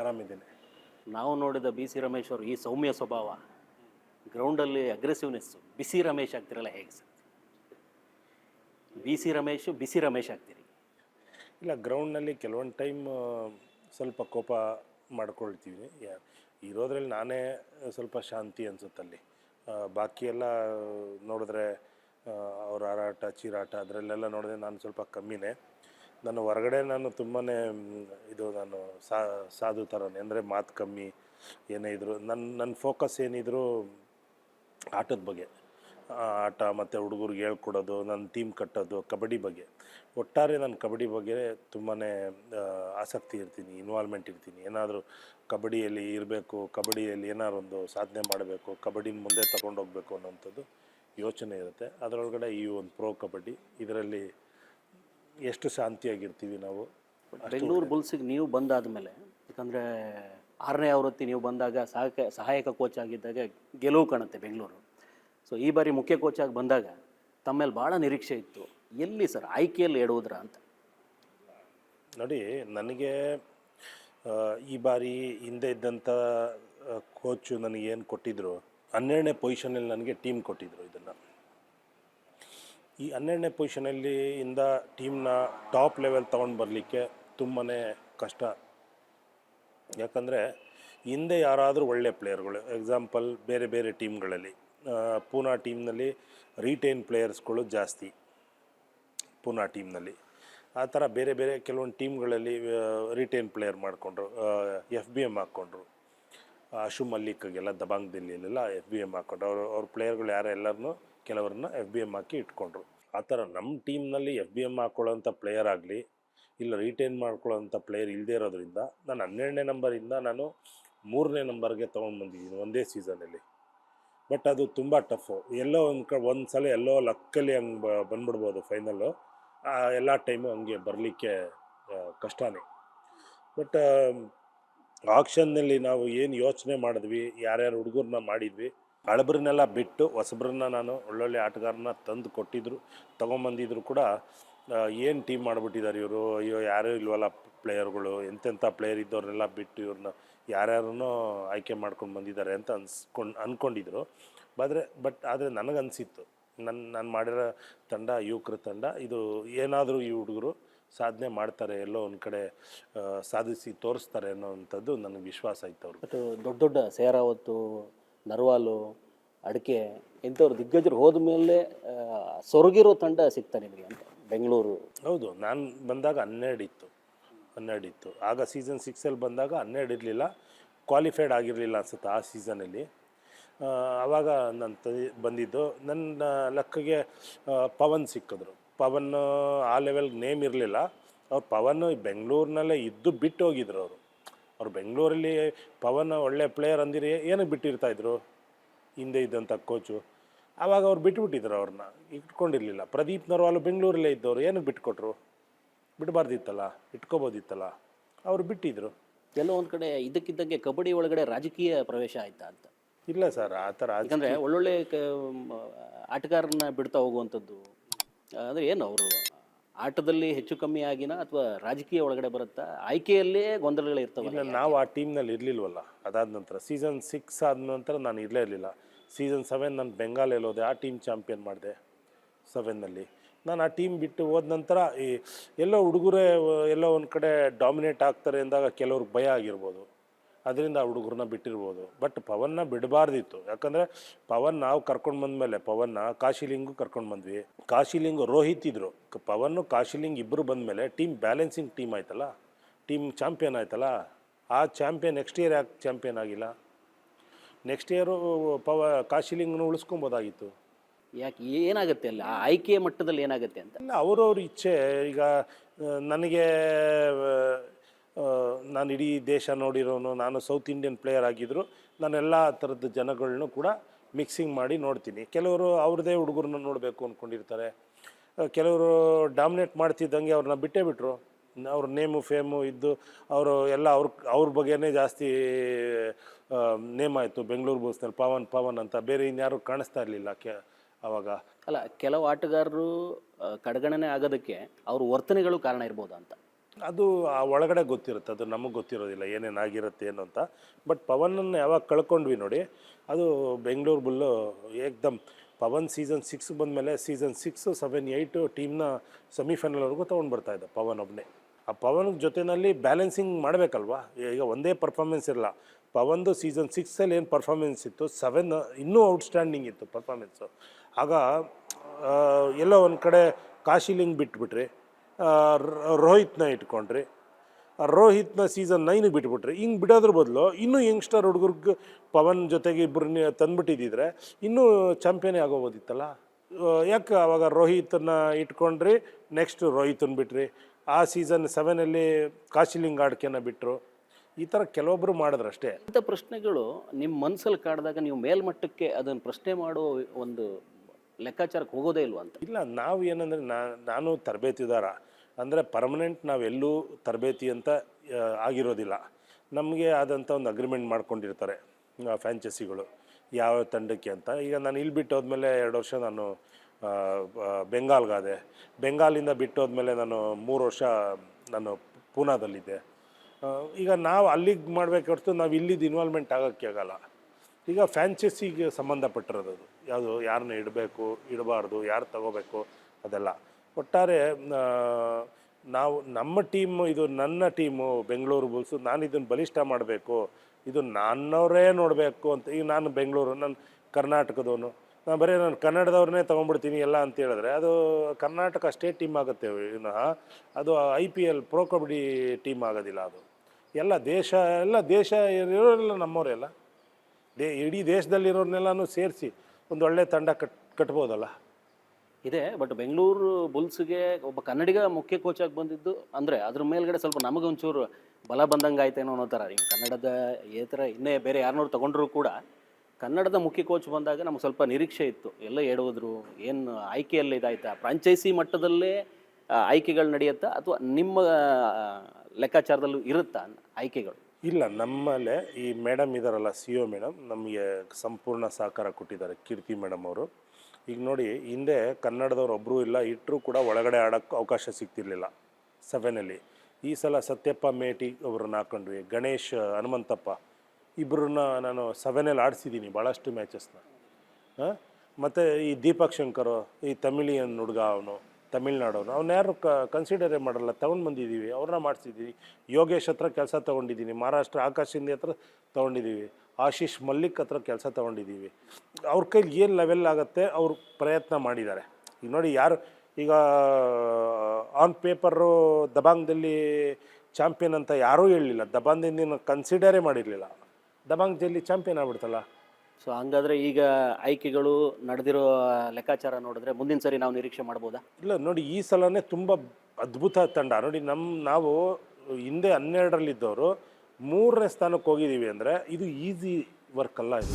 ಆರಾಮಿದ್ದೀನಿ. ನಾವು ನೋಡಿದ B C Ramesh ಅವರು ಈ ಸೌಮ್ಯ ಸ್ವಭಾವ ಗ್ರೌಂಡಲ್ಲಿ ಅಗ್ರೆಸಿವ್ನೆಸ್ಸು ಬಿಸಿ ರಮೇಶ್ ಆಗ್ತಿರಲ್ಲ ಹೇಗೆ sir? B C Ramesh B C Ramesh ಆಗ್ತೀರಿ. ಇಲ್ಲ ಗ್ರೌಂಡ್ನಲ್ಲಿ ಕೆಲವೊಂದು ಟೈಮ್ ಸ್ವಲ್ಪ ಕೋಪ ಮಾಡ್ಕೊಳ್ತೀವಿ. ಯಾ- ಇರೋದ್ರಲ್ಲಿ ನಾನೇ ಸ್ವಲ್ಪ ಶಾಂತಿ ಅನ್ಸುತ್ತಲ್ಲಿ. ಬಾಕಿಯೆಲ್ಲ ಬಾಕಿ ಎಲ್ಲ ನೋಡಿದ್ರೆ ಅವ್ರ ಹಾರಾಟ ಚೀರಾಟ ಅದರಲ್ಲೆಲ್ಲ ನೋಡಿದ್ರೆ ನಾನು ಸ್ವಲ್ಪ ಕಮ್ಮಿನೇ. ನಾನು ಹೊರಗಡೆ ನಾನು ತುಂಬಾ ಇದು ನಾನು ಸಾಧು ಥರನೇ ಅಂದರೆ ಮಾತು ಕಮ್ಮಿ, ಏನೇ ಇದ್ರು ನನ್ನ ನನ್ನ ಫೋಕಸ್ ಏನಿದ್ರು ಆಟದ ಬಗ್ಗೆ. ಆಟ ಮತ್ತು ಹುಡುಗರಿಗೆ ಹೇಳ್ಕೊಡೋದು ನನ್ನ ಟೀಮ್ ಕಟ್ಟೋದು, ಕಬಡ್ಡಿ ಬಗ್ಗೆ. ಒಟ್ಟಾರೆ ನಾನು ಕಬಡ್ಡಿ ಬಗ್ಗೆ ತುಂಬಾ ಆಸಕ್ತಿ ಇರ್ತೀನಿ ಇನ್ವಾಲ್ವ್ಮೆಂಟ್ ಇರ್ತೀನಿ. ಏನಾದರೂ ಕಬಡ್ಡಿಯಲ್ಲಿ ಇರಬೇಕು, ಕಬಡ್ಡಿಯಲ್ಲಿ ಏನಾದ್ರು ಒಂದು ಸಾಧನೆ ಮಾಡಬೇಕು, ಕಬಡ್ಡಿನ ಮುಂದೆ ತಗೊಂಡೋಗ್ಬೇಕು ಅನ್ನೋಂಥದ್ದು ಯೋಚನೆ ಇರುತ್ತೆ. ಅದರೊಳಗಡೆ ಈ ಒಂದು ಪ್ರೋ ಕಬಡ್ಡಿ, ಇದರಲ್ಲಿ ಎಷ್ಟು ಶಾಂತಿಯಾಗಿರ್ತೀವಿ ನಾವು? ಬೆಂಗಳೂರು ಬುಲ್ಸಿಗೆ ನೀವು ಬಂದಾದ ಮೇಲೆ ಯಾಕಂದರೆ ಆರನೇ ಆವೃತ್ತಿ ನೀವು ಬಂದಾಗ ಸಹಾಯಕ ಸಹಾಯಕ ಕೋಚ್ ಆಗಿದ್ದಾಗ ಗೆಲುವು ಕಾಣುತ್ತೆ ಬೆಂಗಳೂರು. ಸೊ ಈ ಬಾರಿ ಮುಖ್ಯ ಕೋಚ್ ಆಗಿ ಬಂದಾಗ ತಮ್ಮೇಲೆ ಭಾಳ ನಿರೀಕ್ಷೆ ಇತ್ತು. ಎಲ್ಲಿ ಸರ್ ಆಯ್ಕೆಯಲ್ಲಿ ಎಡುವುದ್ರ ಅಂತ? ನೋಡಿ ನನಗೆ ಈ ಬಾರಿ ಹಿಂದೆ ಇದ್ದಂಥ ಕೋಚು ನನಗೇನು ಕೊಟ್ಟಿದ್ರು ಹನ್ನೆರಡನೇ ಪೊಸಿಷನಲ್ಲಿ ನನಗೆ ಟೀಮ್ ಕೊಟ್ಟಿದ್ರು ಇದನ್ನು. ಈ ಹನ್ನೆರಡನೇ ಪೊಸಿಷನಲ್ಲಿ ಇಂದ ಟೀಮ್ನ ಟಾಪ್ ಲೆವೆಲ್ ತೊಗೊಂಡು ಬರಲಿಕ್ಕೆ ತುಂಬಾ ಕಷ್ಟ. ಯಾಕಂದರೆ ಹಿಂದೆ ಯಾರಾದರೂ ಒಳ್ಳೆ ಪ್ಲೇಯರ್ಗಳು ಎಕ್ಸಾಂಪಲ್ ಬೇರೆ ಬೇರೆ ಟೀಮ್ಗಳಲ್ಲಿ ಪೂನಾ ಟೀಮ್ನಲ್ಲಿ ರಿಟೈನ್ ಪ್ಲೇಯರ್ಸ್ಗಳು ಜಾಸ್ತಿ ಪೂನಾ ಟೀಮ್ನಲ್ಲಿ. ಆ ಥರ ಬೇರೆ ಬೇರೆ ಕೆಲವೊಂದು ಟೀಮ್ಗಳಲ್ಲಿ ರಿಟೈನ್ ಪ್ಲೇಯರ್ ಮಾಡಿಕೊಂಡ್ರು ಎಫ್ ಬಿ ಎಂ ಹಾಕ್ಕೊಂಡ್ರು ಅಶು ಮಲ್ಲಿಕ್ಗೆಲ್ಲ ದಬಾಂಗ್ ದಿಲ್ಲಿಲೆಲ್ಲ ಎಫ್ ಬಿ ಎಂ ಹಾಕ್ಕೊಂಡ್ರು ಅವರು, ಅವ್ರ ಪ್ಲೇಯರ್ಗಳು ಯಾರು ಎಲ್ಲರನ್ನೂ ಕೆಲವ್ರನ್ನ ಎಫ್ ಬಿ ಎಂ ಹಾಕಿ ಇಟ್ಕೊಂಡ್ರು. ಆ ಥರ ನಮ್ಮ ಟೀಮ್ನಲ್ಲಿ ಎಫ್ ಬಿ ಎಂ ಹಾಕ್ಕೊಳ್ಳೋಂಥ ಪ್ಲೇಯರ್ ಆಗಲಿ, ಇಲ್ಲ ರಿಟೈನ್ ಮಾಡ್ಕೊಳ್ಳೋಂಥ ಪ್ಲೇಯರ್ ಇಲ್ಲದೇ ಇರೋದ್ರಿಂದ ನಾನು ಹನ್ನೆರಡನೇ ನಂಬರಿಂದ ನಾನು ಮೂರನೇ ನಂಬರ್ಗೆ ತೊಗೊಂಡು ಬಂದಿದ್ದೀನಿ ಒಂದೇ ಸೀಸನಲ್ಲಿ ಬಟ್ ಅದು ತುಂಬ ಟಫು ಎಲ್ಲೋ ಒಂದು ಕ, ಒಂದು ಸಲ ಎಲ್ಲೋ ಲಕ್ಕಲ್ಲಿ ಹಂಗೆ ಬ, ಬಂದ್ಬಿಡ್ಬೋದು ಫೈನಲ್ಲು ಎಲ್ಲ ಟೈಮು ಹಂಗೆ ಬರಲಿಕ್ಕೆ ಕಷ್ಟನೇ. ಬಟ್ ಆಕ್ಷನ್ನಲ್ಲಿ ನಾವು ಏನು ಯೋಚನೆ ಮಾಡಿದ್ವಿ, ಯಾರ್ಯಾರು ಹುಡುಗರನ್ನ ಮಾಡಿದ್ವಿ ಹಳಬ್ರನ್ನೆಲ್ಲ ಬಿಟ್ಟು ಹೊಸಬ್ರನ್ನ ನಾನು ಒಳ್ಳೊಳ್ಳೆ ಆಟಗಾರನ ತಂದು ಕೊಟ್ಟಿದ್ರು, ತೊಗೊಂಬಂದಿದ್ರು ಕೂಡ ಏನು ಟೀಮ್ ಮಾಡಿಬಿಟ್ಟಿದ್ದಾರೆ ಇವರು? ಅಯ್ಯೋ, ಯಾರೂ ಇಲ್ವಲ್ಲ ಪ್ಲೇಯರ್ಗಳು ಎಂತೆಂಥ ಪ್ಲೇಯರ್ ಇದ್ದವ್ರನ್ನೆಲ್ಲ ಬಿಟ್ಟು ಇವ್ರನ್ನ ಯಾರ್ಯಾರನ್ನೋ ಆಯ್ಕೆ ಮಾಡ್ಕೊಂಡು ಬಂದಿದ್ದಾರೆ ಅಂತ ಅನ್ಸ್ಕೊಂಡು ಅಂದ್ಕೊಂಡಿದ್ರು ಆದರೆ ಬಟ್ ಆದರೆ ನನಗನ್ಸಿತ್ತು. ನನ್ನ ನಾನು ಮಾಡಿರೋ ತಂಡ, ಯುವಕರ ತಂಡ, ಇದು ಏನಾದರೂ ಈ ಹುಡುಗರು ಸಾಧನೆ ಮಾಡ್ತಾರೆ, ಎಲ್ಲೋ ಒಂದು ಕಡೆ ಸಾಧಿಸಿ ತೋರಿಸ್ತಾರೆ ಅನ್ನೋವಂಥದ್ದು ನನಗೆ ವಿಶ್ವಾಸ ಇತ್ತು ಅವರು ದೊಡ್ಡ ದೊಡ್ಡ ಸೇರಾವತ್ತು ನರ್ವಾಲು, ಅಡಿಕೆ ಇಂಥವ್ರು ದಿಗ್ಗಜರು ಹೋದ ಮೇಲೆ ಸೊರಗಿರೋ ತಂಡ ಸಿಗ್ತಾ ನಿಮಗೆ ಅಂತ ಬೆಂಗಳೂರು. ಹೌದು, ನಾನು ಬಂದಾಗ ಹನ್ನೆರಡು ಇತ್ತು ಹನ್ನೆರಡು ಇತ್ತು. ಆಗ ಸೀಸನ್ ಸಿಕ್ಸಲ್ಲಿ ಬಂದಾಗ ಹನ್ನೆರಡು ಇರಲಿಲ್ಲ ಕ್ವಾಲಿಫೈಡ್ ಆಗಿರಲಿಲ್ಲ ಅನ್ಸುತ್ತೆ ಆ ಸೀಸನಲ್ಲಿ ಆವಾಗ ನಾನು ಬಂದಿದ್ದು ನನ್ನ ಲೆಕ್ಕಗೆ ಪವನ್ ಸಿಕ್ಕಿದ್ರು. ಪವನ್, ಆ ಲೆವೆಲ್ಗೆ ನೇಮ್ ಇರಲಿಲ್ಲ. ಅವ್ರು ಪವನ್ ಬೆಂಗಳೂರಿನಲ್ಲೇ ಇದ್ದು ಬಿಟ್ಟು ಹೋಗಿದ್ರು ಅವರು. ಅವ್ರು ಬೆಂಗಳೂರಲ್ಲಿ ಪವನ್ ಒಳ್ಳೆ ಪ್ಲೇಯರ್ ಅಂದಿರಿ ಏನಕ್ಕೆ ಬಿಟ್ಟಿರ್ತಾಯಿದ್ರು ಹಿಂದೆ ಇದ್ದಂಥ ಕೋಚು ಆವಾಗ ಅವ್ರು ಬಿಟ್ಬಿಟ್ಟಿದ್ರು ಅವ್ರನ್ನ ಇಟ್ಕೊಂಡಿರಲಿಲ್ಲ. ಪ್ರದೀಪ್ ನರ್ವಾಲು ಬೆಂಗಳೂರಲ್ಲೇ ಇದ್ದವರು ಏನಕ್ಕೆ ಬಿಟ್ಕೊಟ್ರು? ಬಿಡಬಾರ್ದಿತ್ತಲ್ಲ ಇಟ್ಕೋಬೋದಿತ್ತಲ್ಲ. ಅವ್ರು ಬಿಟ್ಟಿದ್ರು. ಎಲ್ಲೋ ಒಂದು ಕಡೆ ಇದಕ್ಕಿದ್ದಂಗೆ ಕಬಡ್ಡಿ ಒಳಗಡೆ ರಾಜಕೀಯ ಪ್ರವೇಶ ಆಯ್ತಾ ಅಂತ? ಇಲ್ಲ ಸರ್ ಆ ಥರ ಯಾಕಂದರೆ ಒಳ್ಳೊಳ್ಳೆ ಕ ಆಟಗಾರರನ್ನ ಬಿಡ್ತಾ ಹೋಗುವಂಥದ್ದು. ಅಂದರೆ ಏನು ಅವರು? ಆಟದಲ್ಲಿ ಹೆಚ್ಚು ಕಮ್ಮಿ ಆಗಿನ ಅಥವಾ ರಾಜಕೀಯ ಒಳಗಡೆ ಬರುತ್ತಾ? ಆಯ್ಕೆಯಲ್ಲೇ ಗೊಂದಲಗಳು ಇರ್ತವೆ. ನಾವು ಆ ಟೀಮ್ನಲ್ಲಿ ಇರಲಿಲ್ವಲ್ಲ? ಅದಾದ ನಂತರ ಸೀಸನ್ ಸಿಕ್ಸ್ ಆದ ನಂತರ ನಾನು ಇರಲೇ ಇರಲಿಲ್ಲ. ಸೀಸನ್ ಸೆವೆನ್ ನಾನು ಬೆಂಗಾಲಲ್ಲಿ ಹೋದೆ, ಆ ಟೀಮ್ ಚಾಂಪಿಯನ್ ಮಾಡಿದೆ ಸೆವೆನ್ನಲ್ಲಿ ನಾನು ಆ ಟೀಮ್ ಬಿಟ್ಟು ಹೋದ ನಂತರ ಈ ಎಲ್ಲೋ ಹುಡುಗರೇ, ಎಲ್ಲೋ ಒಂದು ಕಡೆ ಡಾಮಿನೇಟ್ ಆಗ್ತಾರೆ ಅಂದಾಗ ಕೆಲವ್ರಿಗೆ ಭಯ ಆಗಿರ್ಬೋದು. ಅದರಿಂದ ಆ ಹುಡುಗರನ್ನ ಬಿಟ್ಟಿರ್ಬೋದು. ಬಟ್ ಪವನ್ನ ಬಿಡಬಾರ್ದಿತ್ತು. ಯಾಕಂದರೆ ಪವನ್ ನಾವು ಕರ್ಕೊಂಡು ಬಂದಮೇಲೆ ಪವನ್ನ ಕಾಶಿಲಿಂಗು ಕರ್ಕೊಂಡು ಬಂದ್ವಿ. ಕಾಶಿಲಿಂಗು ರೋಹಿತ್ ಇದ್ರು. ಪವನ್ ಪವನ್ನು ಕಾಶಿಲಿಂಗ್ ಇಬ್ಬರು ಬಂದಮೇಲೆ ಟೀಮ್ ಬ್ಯಾಲೆನ್ಸಿಂಗ್ ಟೀಮ್ ಆಯ್ತಲ್ಲ? ಟೀಮ್ ಚಾಂಪಿಯನ್ ಆಯ್ತಲ್ಲ? ಆ ಚಾಂಪಿಯನ್ ನೆಕ್ಸ್ಟ್ ಇಯರ್ ಯಾಕೆ ಚಾಂಪಿಯನ್ ಆಗಿಲ್ಲ? ನೆಕ್ಸ್ಟ್ ಇಯರು ಪವ ಕಾಶಿಲಿಂಗ್ನು ಉಳಿಸ್ಕೊಬೋದಾಗಿತ್ತು. ಯಾಕೆ ಏನಾಗುತ್ತೆ ಅಲ್ಲ? ಆ ಆಯ್ಕೆಯ ಮಟ್ಟದಲ್ಲಿ ಏನಾಗುತ್ತೆ ಅಂತ? ಇಲ್ಲ ಅವ್ರವ್ರ ಇಚ್ಛೆ ಈಗ ನನಗೆ ನಾನು ಇಡೀ ದೇಶ ನೋಡಿರೋನು, ನಾನು ಸೌತ್ ಇಂಡಿಯನ್ ಪ್ಲೇಯರ್ ಆಗಿದ್ರು, ನಾನು ಎಲ್ಲ ಥರದ ಜನಗಳನ್ನೂ ಕೂಡ ಮಿಕ್ಸಿಂಗ್ ಮಾಡಿ ನೋಡ್ತೀನಿ. ಕೆಲವರು ಅವ್ರದ್ದೇ ಹುಡುಗರನ್ನ ನೋಡಬೇಕು ಅಂದ್ಕೊಂಡಿರ್ತಾರೆ ಕೆಲವರು ಡಾಮಿನೇಟ್ ಮಾಡ್ತಿದ್ದಂಗೆ ಅವ್ರನ್ನ ಬಿಟ್ಟೇ ಬಿಟ್ಟರು ಅವ್ರ ನೇಮು ಫೇಮು ಇದ್ದು ಅವರು ಎಲ್ಲ ಅವ್ರ ಅವ್ರ ಬಗ್ಗೆನೇ ಜಾಸ್ತಿ ನೇಮ್ ಆಯಿತು. ಬೆಂಗಳೂರು ಬಸ್ನಲ್ಲಿ ಪವನ್ ಪವನ್ ಅಂತ ಬೇರೆ ಇನ್ಯಾರು ಕಾಣಿಸ್ತಾ ಇರಲಿಲ್ಲ ಕೆ ಆವಾಗ ಅಲ್ಲ, ಕೆಲವು ಆಟಗಾರರು ಕಡೆಗಣನೆ ಆಗೋದಕ್ಕೆ ಅವ್ರ ವರ್ತನೆಗಳು ಕಾರಣ ಇರ್ಬೋದು ಅಂತ? ಅದು ಆ ಒಳಗಡೆ ಗೊತ್ತಿರುತ್ತೆ, ಅದು ನಮಗೆ ಗೊತ್ತಿರೋದಿಲ್ಲ ಏನೇನಾಗಿರುತ್ತೆ ಏನು ಅಂತ. ಬಟ್ ಪವನನ್ನು ಯಾವಾಗ ಕಳ್ಕೊಂಡ್ವಿ ನೋಡಿ, ಅದು ಬೆಂಗಳೂರು ಬುಲ್ಲು ಏಕ್ದಮ್ ಪವನ್ ಸೀಸನ್ ಸಿಕ್ಸ್ ಬಂದಮೇಲೆ ಸೀಸನ್ ಸಿಕ್ಸ್ ಸೆವೆನ್ ಏಯ್ಟು ಟೀಮ್ನ ಸೆಮಿಫೈನಲ್ವರೆಗೂ ತೊಗೊಂಡು ಬರ್ತಾ ಇದ್ದ ಪವನ್ ಒಬ್ಬನೇ ಆ ಪವನ್ ಜೊತೆಯಲ್ಲಿ ಬ್ಯಾಲೆನ್ಸಿಂಗ್ ಮಾಡಬೇಕಲ್ವಾ? ಈಗ ಒಂದೇ ಪರ್ಫಾರ್ಮೆನ್ಸ್ ಇರಲ್ಲ. ಪವನ್ದು ಸೀಸನ್ ಸಿಕ್ಸಲ್ಲಿ ಏನು ಪರ್ಫಾರ್ಮೆನ್ಸ್ ಇತ್ತು? ಸೆವೆನ್ ಇನ್ನೂ ಔಟ್ಸ್ಟ್ಯಾಂಡಿಂಗ್ ಇತ್ತು ಪರ್ಫಾರ್ಮೆನ್ಸು ಆಗ ಎಲ್ಲೋ ಒಂದು ಕಡೆ ಕಾಶಿಲಿಂಗ್ ಬಿಟ್ಬಿಟ್ರಿ. ರೋಹಿತ್ನ ಇಟ್ಕೊಂಡ್ರಿ. ರೋಹಿತ್ನ ಸೀಸನ್ ನೈನಿಗೆ ಬಿಟ್ಬಿಟ್ರಿ. ಹಿಂಗೆ ಬಿಡೋದ್ರ ಬದಲು ಇನ್ನೂ ಯಂಗ್ಸ್ಟರ್ ಹುಡುಗರ್ಗೆ ಪವನ್ ಜೊತೆಗೆ ಇಬ್ಬರನ್ನ ತಂದ್ಬಿಟ್ಟಿದ್ದಿದ್ರೆ ಇನ್ನೂ ಚಾಂಪಿಯನೇ ಆಗೋಬೋದಿತ್ತಲ್ಲ? ಯಾಕೆ ಅವಾಗ ರೋಹಿತನ್ನ ಇಟ್ಕೊಂಡ್ರಿ ನೆಕ್ಸ್ಟ್ ರೋಹಿತನ್ ಬಿಟ್ರಿ. ಆ ಸೀಸನ್ ಸೆವೆನಲ್ಲಿ ಕಾಶಿಲಿಂಗ್ ಆಡ್ಕೆನ ಬಿಟ್ಟರು ಈ ಥರ ಕೆಲವೊಬ್ಬರು ಮಾಡಿದ್ರಷ್ಟೇ ಇಂಥ ಪ್ರಶ್ನೆಗಳು ನಿಮ್ಮ ಮನಸ್ಸಲ್ಲಿ ಕಾಡಿದಾಗ ನೀವು ಮೇಲ್ಮಟ್ಟಕ್ಕೆ ಅದನ್ನು ಪ್ರಶ್ನೆ ಮಾಡೋ ಒಂದು ಲೆಕ್ಕಾಚಾರಕ್ಕೆ ಹೋಗೋದೇ ಇಲ್ವಾ ಅಂತ? ಇಲ್ಲ ನಾವು ಏನಂದರೆ ನಾನು ತರಬೇತಿದಾರ. ಅಂದರೆ ಪರ್ಮನೆಂಟ್ ನಾವೆಲ್ಲೂ ತರಬೇತಿ ಅಂತ ಆಗಿರೋದಿಲ್ಲ. ನಮಗೆ ಆದಂಥ ಒಂದು ಅಗ್ರಿಮೆಂಟ್ ಮಾಡ್ಕೊಂಡಿರ್ತಾರೆ ಫ್ರ್ಯಾಂಚೈಸಿಗಳು ಯಾವ ತಂಡಕ್ಕೆ ಅಂತ. ಈಗ ನಾನು ಇಲ್ಲಿ ಬಿಟ್ಟು ಹೋದ್ಮೇಲೆ ಎರಡು ವರ್ಷ ನಾನು ಬೆಂಗಾಲ್ಗಾದೆ ಬೆಂಗಾಲಿಂದ ಬಿಟ್ಟು ಹೋದ್ಮೇಲೆ ನಾನು ಮೂರು ವರ್ಷ ನಾನು ಪೂನಾದಲ್ಲಿದ್ದೆ. ಈಗ ನಾವು ಅಲ್ಲಿಗೆ ಮಾಡಬೇಕು ನಾವು ಇಲ್ಲಿದ್ದು ಇನ್ವಾಲ್ವ್ಮೆಂಟ್ ಆಗೋಕ್ಕೆ ಆಗಲ್ಲ. ಈಗ ಫ್ಯಾಂಚಸಿಗೆ ಸಂಬಂಧಪಟ್ಟಿರೋದು ಯಾವುದು ಯಾರನ್ನ ಇಡಬೇಕು, ಇಡಬಾರ್ದು, ಯಾರು ತಗೋಬೇಕು ಅದೆಲ್ಲ. ಒಟ್ಟಾರೆ ನಾವು ನಮ್ಮ ಟೀಮ್, ಇದು ನನ್ನ ಟೀಮು, ಬೆಂಗಳೂರು ಬುಲ್ಸು, ನಾನು ಇದನ್ನು ಬಲಿಷ್ಠ ಮಾಡಬೇಕು. ಇದು ನನ್ನವರೇ ನೋಡಬೇಕು ಅಂತ, ಈಗ ನಾನು ಬೆಂಗಳೂರು, ನಾನು ಕರ್ನಾಟಕದವನು. ನಾನು ಬರೀ ನಾನು ಕನ್ನಡದವ್ರನ್ನೇ ತೊಗೊಂಡ್ಬಿಡ್ತೀನಿ ಎಲ್ಲ ಅಂತ ಹೇಳಿದ್ರೆ, ಅದು ಕರ್ನಾಟಕ ಸ್ಟೇಟ್ ಟೀಮ್ ಆಗುತ್ತೆ ವಿನಃ. ಅದು I P L pro kabaddi team ಆಗೋದಿಲ್ಲ ಅದು. ಎಲ್ಲ ದೇಶ ಎಲ್ಲ ದೇಶ ಇರೋರೆಲ್ಲ ನಮ್ಮವರೆಲ್ಲ ದೇ, ಇಡೀ ದೇಶದಲ್ಲಿರೋರ್ನೆಲ್ಲನೂ ಸೇರಿಸಿ ಒಂದು ಒಳ್ಳೆ ತಂಡ ಕಟ್, ಕಟ್ಬೋದಲ್ಲ. ಇದೆ ಬಟ್ ಬೆಂಗಳೂರು ಬುಲ್ಸ್ಗೆ ಒಬ್ಬ ಕನ್ನಡಿಗ ಮುಖ್ಯ ಕೋಚ್ ಆಗಿ ಬಂದಿದ್ದು ಅಂದರೆ ಅದ್ರ ಮೇಲ್ಗಡೆ ಸ್ವಲ್ಪ ನಮಗೊಂಚೂರು ಬಲ ಬಂದಂಗೆ ಆಯ್ತೇನೋ ಅನ್ನೋ ಥರ. ಈಗ ಕನ್ನಡದ ಏ ಥರ ಇನ್ನೇ ಬೇರೆ ಯಾರನ್ನೋರು ತೊಗೊಂಡ್ರು ಕೂಡ ಕನ್ನಡದ ಮುಖ್ಯ ಕೋಚ್ ಬಂದಾಗ ನಮ್ಗೆ ಸ್ವಲ್ಪ ನಿರೀಕ್ಷೆ ಇತ್ತು. ಎಲ್ಲ ಹೇಳೋದ್ರು, ಏನು ಆಯ್ಕೆಯಲ್ಲಿ ಇದಾಯ್ತಾ? ಫ್ರಾಂಚೈಸಿ ಮಟ್ಟದಲ್ಲೇ ಆಯ್ಕೆಗಳು ನಡೆಯುತ್ತಾ ಅಥವಾ ನಿಮ್ಮ ಲೆಕ್ಕಾಚಾರದಲ್ಲೂ ಇರುತ್ತಾ ಆಯ್ಕೆಗಳು? ಇಲ್ಲ, ನಮ್ಮಲ್ಲೇ ಈ ಮೇಡಮ್ ಇದಾರಲ್ಲ ಸಿ ಒ ಮೇಡಮ್ ನಮಗೆ ಸಂಪೂರ್ಣ ಸಹಕಾರ ಕೊಟ್ಟಿದ್ದಾರೆ, ಕೀರ್ತಿ ಮೇಡಮ್ ಅವರು. ಈಗ ನೋಡಿ, ಹಿಂದೆ ಕನ್ನಡದವ್ರು ಒಬ್ಬರು ಇಲ್ಲ ಇಟ್ಟರೂ ಕೂಡ ಒಳಗಡೆ ಆಡೋಕ್ಕೆ ಅವಕಾಶ ಸಿಗ್ತಿರ್ಲಿಲ್ಲ ಸಭೆನಲ್ಲಿ. ಈ ಸಲ ಸತ್ಯಪ್ಪ ಮೇಟಿ ಅವ್ರನ್ನ ಹಾಕೊಂಡ್ವಿ, ಗಣೇಶ್, ಹನುಮಂತಪ್ಪ ಇಬ್ಬರನ್ನ ನಾನು ಸೆವೆನಲ್ಲಿ ಆಡಿಸಿದ್ದೀನಿ ಭಾಳಷ್ಟು ಮ್ಯಾಚಸ್ನ. ಮತ್ತು ಈ ದೀಪಕ್ ಶಂಕರ್, ಈ ತಮಿಳಿಯನ್ ಹುಡುಗ ಅವನು, ತಮಿಳ್ನಾಡವನು, ಅವ್ನು ಯಾರು ಕ ಕನ್ಸಿಡರೇ ಮಾಡಲ್ಲ, ತಗೊಂಡು ಬಂದಿದ್ದೀವಿ, ಅವ್ರನ್ನ ಮಾಡಿಸಿದ್ದೀವಿ. ಯೋಗೇಶ್ ಹತ್ರ ಕೆಲಸ ತೊಗೊಂಡಿದ್ದೀನಿ, ಮಹಾರಾಷ್ಟ್ರ ಆಕಾಶ್ ಹಿಂದಿ ಹತ್ರ ತೊಗೊಂಡಿದ್ದೀವಿ. ಆಶೀಶ್ ಮಲ್ಲಿಕ್ ಹತ್ರ ಕೆಲಸ ತೊಗೊಂಡಿದ್ದೀವಿ. ಅವ್ರ ಕೈಲಿ ಏನು ಲೆವೆಲ್ ಆಗುತ್ತೆ ಅವ್ರು ಪ್ರಯತ್ನ ಮಾಡಿದ್ದಾರೆ. ಈಗ ನೋಡಿ ಯಾರು ಈಗ ಆನ್ ಪೇಪರು ದಬಾಂಗ್ದಲ್ಲಿ ಚಾಂಪಿಯನ್ ಅಂತ ಯಾರೂ ಹೇಳಲಿಲ್ಲ. ದಬಾಂಗ್ದಿಂದ ಕನ್ಸಿಡರೇ ಮಾಡಿರಲಿಲ್ಲ. ದಬಾಂಗ್ ಜಲ್ಲಿ ಚಾಂಪಿಯನ್ ಆಗ್ಬಿಡ್ತಲ್ಲ. ಸೊ ಹಂಗಾದ್ರೆ ಈಗ ಆಯ್ಕೆಗಳು ನಡೆದಿರೋ ಲೆಕ್ಕಾಚಾರ ನೋಡಿದ್ರೆ ಮುಂದಿನ ಸರಿ ನಾವು ನಿರೀಕ್ಷೆ ಮಾಡ್ಬೋದಾ? ಇಲ್ಲ ನೋಡಿ ಈ ಸಲನೇ ತುಂಬ ಅದ್ಭುತ ತಂಡ. ನೋಡಿ ನಮ್ಮ ನಾವು ಹಿಂದೆ ಹನ್ನೆರಡರಲ್ಲಿದ್ದವರು ಮೂರನೇ ಸ್ಥಾನಕ್ಕೆ ಹೋಗಿದ್ದೀವಿ ಅಂದರೆ ಇದು ಈಸಿ ವರ್ಕ್ ಅಲ್ಲ ಇದು.